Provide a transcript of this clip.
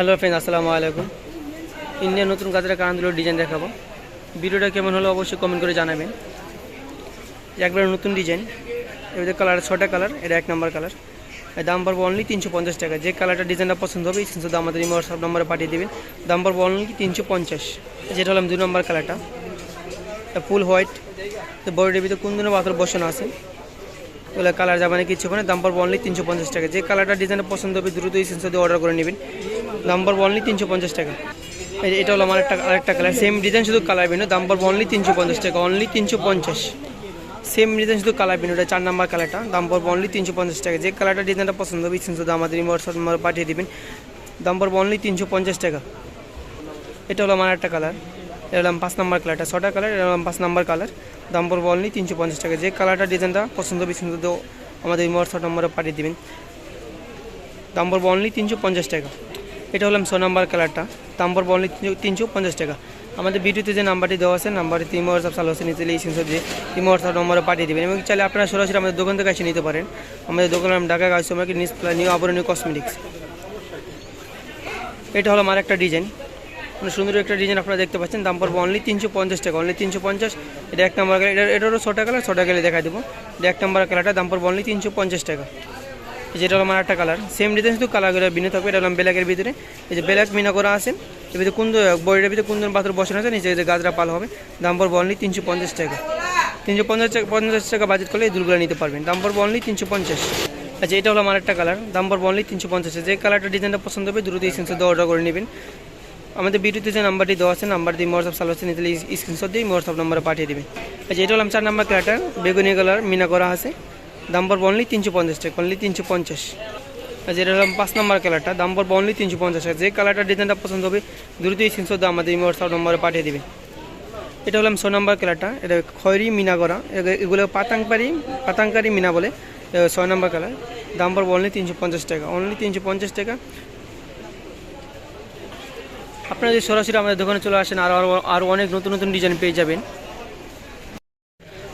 Hello friend, আসসালামু আলাইকুম। ইন্ডিয়ার নতুন কাজের কারণগুলোর ডিজাইন দেখাবো। ভিডিওটা কেমন হলো অবশ্যই কমেন্ট করে জানাবেন। একবার নতুন ডিজাইন। এবার কালার ছটা কালার এটা এক নম্বর কালার দাম পড়ব অনলি তিনশো পঞ্চাশ টাকা। যে কালারটা ডিজাইনটা পছন্দ হবে সেই দাম আমাদের ইমো সব নম্বরে পাঠিয়ে দেবেন। দাম পড়ব অনলি তিনশো পঞ্চাশ। যেটা হলাম দুই নম্বর কালারটা ফুল হোয়াইট তো বডির ভিতরে কোন দিনের পাথর বসানো আছে? ওগুলো কালার যাবে না কিছু মানে দাম পড়ব অনলি তিনশো পঞ্চাশ টাকা। যে কালারটা ডিজাইনটা পছন্দ হবে, দ্রুত এই দিয়ে অর্ডার করে নেবেন। দাম পড়ব অনলি তিনশো পঞ্চাশ টাকা। এই এটা হলো আমার একটা, আরেকটা কালার সেম ডিজাইন শুধু কালার ভিন্ন দাম পড়ব তিনশো পঞ্চাশ টাকা। অনলি তিনশো পঞ্চাশ। সেম ডিজাইন শুধু কালার ভিন্ন এটা চার নাম্বার কালারটা দাম পড়ব তিনশো পঞ্চাশ টাকা। যে কালারটা ডিজাইনটা পছন্দ হবে শুধু আমাদের হোয়াটসঅ্যাপ নম্বর পাঠিয়ে দেবেন। দাম পড়ব তিনশো পঞ্চাশ টাকা। এটা হলো আমার একটা কালার এটা হলাম পাঁচ নাম্বার কালারটা ছটা কালার এটা হলাম পাঁচ নাম্বার কালার দাম পড়ব তিনশো পঞ্চাশ টাকা। যে কালারটা ডিজাইনটা পছন্দ হবে শুধু আমাদের হোয়াটসঅ্যাপ নম্বরে পাঠিয়ে দেবেন। দাম পড়ব তিনশো পঞ্চাশ টাকা। এটা হলাম ছ নাম্বার কালারটা। দাম পড়ব তিনশো পঞ্চাশ টাকা। আমাদের ভিডিওতে যে নাম্বারটি দেওয়া আছে নাম্বারটি তিন হোয়াটসঅ্যাপ চালু আছে, নিচে এই সেন্সর দিয়ে তিন হোয়াটসঅ্যাপ নম্বরে পাঠিয়ে দেবেন। এবং চাইলে আপনারা সরাসরি আমাদের দোকান থেকে এসে নিতে পারেন। আমাদের দোকানের নাম ঢাকা গাছ মার্কেট, নিউ আবরণীয় কসমেটিক্স এটা হলো আমার একটা ডিজাইন মানে সুন্দর একটা ডিজাইন আপনারা দেখতে পাচ্ছেন। দাম পড়ব অনলি তিনশো পঞ্চাশ টাকা। অনলি তিনশো পঞ্চাশ। এটা এক নম্বর কালার। এটা এটারও ছটা কালার। ছটা কালার দেখা দেবো। এটা এক নম্বর কালারটা। দাম পড়ব অনলি তিনশো পঞ্চাশ টাকা। যেটা হলো আমার একটা কালার। সেম ডিজাইন শুধু কালারগুলো ভিন্ন থাকবে, এটা হলাম ব্ল্যাকের ভিতরে। এই যে ব্ল্যাক মিনা করা আছে, এর ভিতরে কুন্দ বডির ভিতরে কুন্দন পাথর বসানো আছে, নিচে যে গাজরা পাল হবে। দাম পড়ব অনলি তিনশো পঞ্চাশ টাকা। তিনশো পঞ্চাশ টাকা পঞ্চাশ টাকা বাজেট করলে এই দুলগুলো নিতে পারবেন। দাম পড়ব অনলি তিনশো পঞ্চাশ। আচ্ছা এটা হলো আমার একটা কালার। দাম পড়ব অনলি তিনশো পঞ্চাশ। যে কালারটা ডিজাইনটা পছন্দ হবে, দ্রুত সেন্সর দিয়ে অর্ডার করে নেবেন। আমাদের ভিডিওতে যে নাম্বারটি দেওয়া আছে, নাম্বার দিয়ে হোয়াটসঅ্যাপ চালু আছে নিতে স্ক্রিনশট দিয়ে হোয়াটসঅ্যাপ নাম্বারে পাঠিয়ে দেবেন। আচ্ছা এটা হলাম চার নাম্বার কালারটা বেগুনি কালার, মিনা করা আছে। দাম পড়ব অনলি তিনশো পঞ্চাশ টাকা অনলি তিনশো পঞ্চাশ। আর যেটা হলাম পাঁচ নম্বর কালারটা দাম পড়ব অনলি তিনশো পঞ্চাশ টাকা। যে কালারটা ডিজাইনটা পছন্দ হবে দ্রুত এই স্ক্রিনশট দিয়ে আমাদের হোয়াটসঅ্যাপ নম্বরে পাঠিয়ে দেবেন এটা হলাম ছ নম্বর কালারটা এটা খয়রি মিনা করা এগুলো পাতাংপারি পাতাংকারি মিনা বলে ছয় নম্বর কালার দাম পড়ব অনলি তিনশো পঞ্চাশ টাকা অনলি তিনশো পঞ্চাশ টাকা। আপনারা যদি সরাসরি আমাদের দোকানে চলে আসেন আরও আরও অনেক নতুন নতুন ডিজাইন পেয়ে যাবেন।